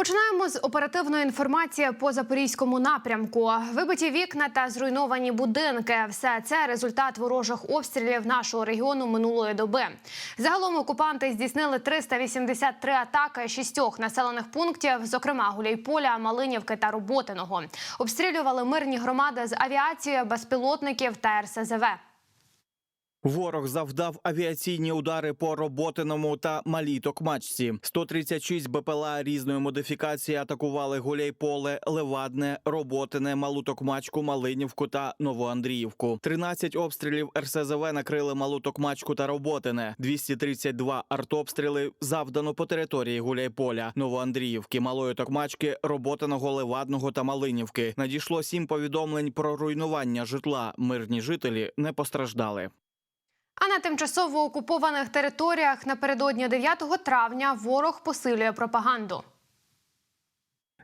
Починаємо з оперативної інформації по запорізькому напрямку. Вибиті вікна та зруйновані будинки. Все це результат ворожих обстрілів нашого регіону минулої доби. Загалом окупанти здійснили 383 атаки шістьох населених пунктів, зокрема Гуляйполя, Малинівки та Роботиного. Обстрілювали мирні громади з авіації, безпілотників та РСЗВ. Ворог завдав авіаційні удари по роботиному та малій токмачці. 136 БПЛА різної модифікації атакували Гуляйполе, Левадне, Роботине, Малу Токмачку, Малинівку та Новоандріївку. 13 обстрілів РСЗВ накрили Малу Токмачку та Роботине. 232 артобстріли завдано по території Гуляйполя, Новоандріївки, Малої Токмачки, Роботиного, Левадного та Малинівки. Надійшло сім повідомлень про руйнування житла. Мирні жителі не постраждали. А на тимчасово окупованих територіях напередодні 9 травня ворог посилює пропаганду.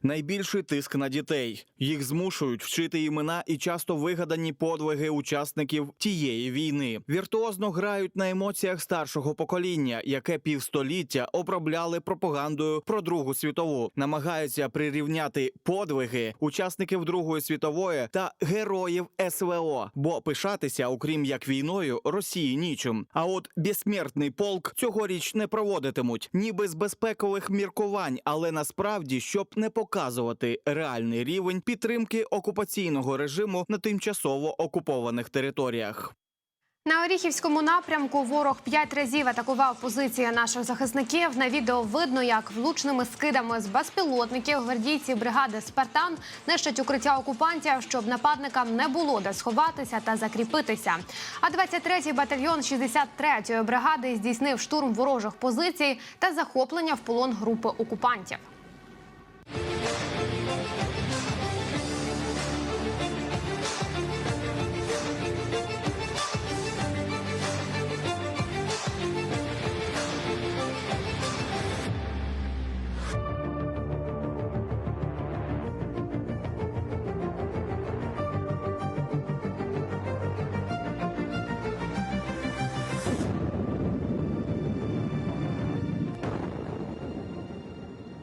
Найбільший тиск на дітей. Їх змушують вчити імена і часто вигадані подвиги учасників тієї війни. Віртуозно грають на емоціях старшого покоління, яке півстоліття обробляли пропагандою про Другу світову. Намагаються прирівняти подвиги учасників Другої світової та героїв СВО, бо пишатися, окрім як війною, Росії нічим. А от безсмертний полк цьогоріч не проводитимуть, ніби з безпекових міркувань, але насправді щоб не показувати реальний рівень підтримки окупаційного режиму на тимчасово окупованих територіях. На Оріхівському напрямку ворог п'ять разів атакував позиції наших захисників. На відео видно, як влучними скидами з безпілотників гвардійці бригади Спартан нищать укриття окупантів, щоб нападникам не було де сховатися та закріпитися. А 23-й батальйон 63-ї бригади здійснив штурм ворожих позицій та захоплення в полон групи окупантів.